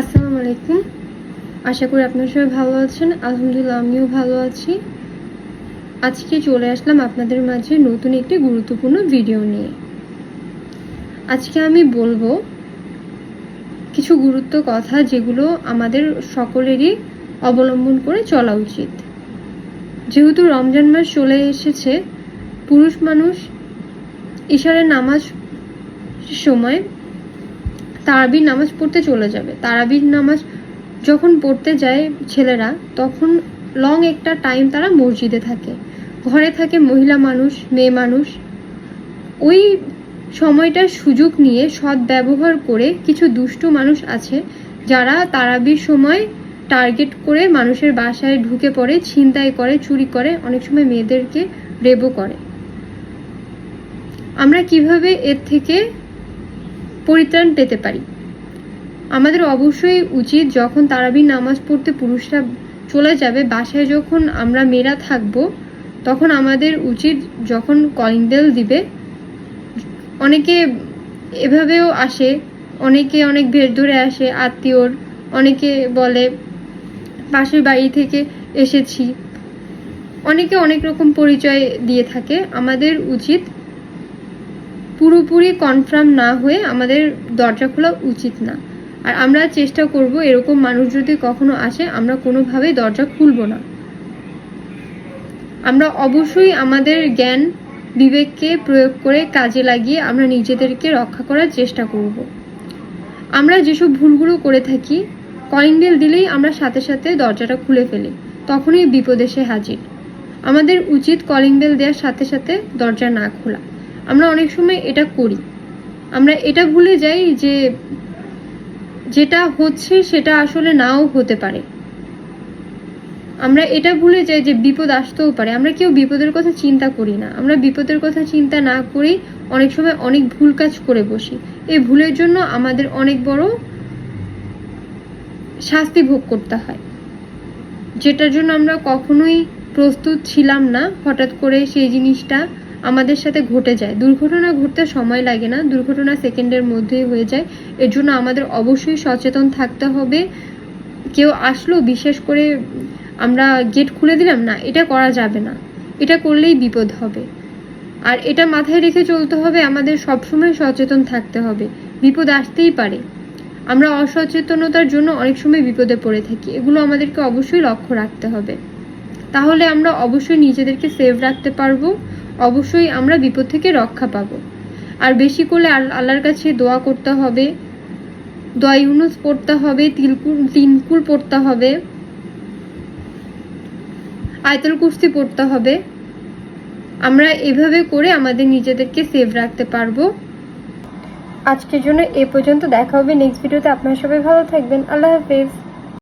আসসালামু আলাইকুম। আশা করি আপনারা সবাই ভালো আছেন। আলহামদুলিল্লাহ, আমিও ভালো আছি। আজকে চলে আসলাম আপনাদের মাঝে নতুন একটি গুরুত্বপূর্ণ ভিডিও নিয়ে। আজকে আমি বলব কিছু গুরুত্ব কথা যেগুলো আমাদের সকলেরই অবলম্বন করে চলা উচিত। যেহেতু রমজান মাস চলে এসেছে, পুরুষ মানুষ ইশারের নামাজ সময় তারাবির নামাজ পড়তে চলে যাবে। তারাবির নামাজ যখন পড়তে যায় ছেলেরা, তখন লং একটা টাইম তারা মসজিদে থাকে। ঘরে থাকে মহিলা মানুষ, মেয়ে মানুষ। ওই সময়টার সুযোগ নিয়ে সৎ ব্যবহার করে কিছু দুষ্টু মানুষ আছে, যারা তারাবির সময় টার্গেট করে মানুষের বাসায় ঢুকে পড়ে, ছিনতাই করে, চুরি করে, অনেক সময় মেয়েদেরকে রেবও করে। আমরা কীভাবে এর থেকে পরিত্রাণ পেতে পারি। আমাদের অবশ্যই উচিত যখন তারাবির নামাজ পড়তে পুরুষরা চলে যাবে, বাসায় যখন আমরা মেয়েরা থাকব, তখন আমাদের উচিত যখন কলিং বেল দিবে, অনেকে এভাবেও আসে, অনেকে অনেক ভের ধরে আসে, আত্মীয়র, অনেকে বলে, পাশের বাড়ি থেকে এসেছি। অনেকে অনেক রকম পরিচয় দিয়ে থাকে। আমাদের উচিত পুরোপুরি কনফার্ম না হয়ে আমাদের দরজা খোলা উচিত না। আর আমরা চেষ্টা করব এরকম মানুষ যদি কখনো আসে, আমরা কোনোভাবেই দরজা খুলব না। আমরা অবশ্যই আমাদের জ্ঞান বিবেককে প্রয়োগ করে কাজে লাগিয়ে আমরা নিজেদেরকে রক্ষা করার চেষ্টা করব। আমরা যেসব ভুলগুলো করে থাকি কলিং বেল দিলেই আমরা সাথে সাথে দরজাটা খুলে ফেলি, তখনই বিপদ এসে হাজির। আমাদের উচিত কলিং বেল দেওয়ার সাথে সাথে দরজা না খোলা। আমরা অনেক সময় এটা করি। আমরা এটা ভুলে যাই যে যেটা হচ্ছে সেটা আসলে নাও হতে পারে। আমরা এটা ভুলে যাই যে বিপদ আসতেও পারে। আমরা কেউ বিপদের কথা চিন্তা করি না। আমরা বিপদের কথা চিন্তা না করেই অনেক সময় অনেক ভুল কাজ করে বসি। এই ভুলের জন্য আমাদের অনেক বড় শাস্তি ভোগ করতে হয়। যেটার জন্য আমরা কখনোই প্রস্তুত ছিলাম না। হঠাৎ করে সেই জিনিসটা আমাদের সাথে ঘটে যায়। দুর্ঘটনা ঘটতে সময় লাগে না, দুর্ঘটনা সেকেন্ডের মধ্যেই হয়ে যায়। এর জন্য আমাদের অবশ্যই সচেতন থাকতে হবে। কেউ আসলো, বিশেষ করে আমরা গেট খুলে দিলাম, না, এটা করা যাবে না। এটা করলেই বিপদ হবে। আর এটা মাথায় রেখে চলতে হবে, আমাদের সবসময় সচেতন থাকতে হবে। বিপদ আসতেই পারে। আমরা অসচেতনতার জন্য অনেক সময় বিপদে পড়ে থাকি। এগুলো আমাদেরকে অবশ্যই লক্ষ্য রাখতে হবে। তাহলে আমরা অবশ্যই নিজেদেরকে সেভ রাখতে পারব। অবশ্যই আমরা বিপদ থেকে রক্ষা পাবো। আর বেশি আল- আল্লাহর কাছে দোয়া করতে হবে। দোয়া ইউনুস পড়তে হবে, তিলকুল তিনকুল পড়তে হবে। আয়তল কুস্তি পড়তে হবে। আমরা এভাবে করে আমাদের নিজেদেরকে সেভ রাখতে পারব। আজকের জন্য এ পর্যন্ত দেখা হবে। নেক্সট ভিডিওতে আপনারা সবাই ভালো থাকবেন। আল্লাহ হাফেজ।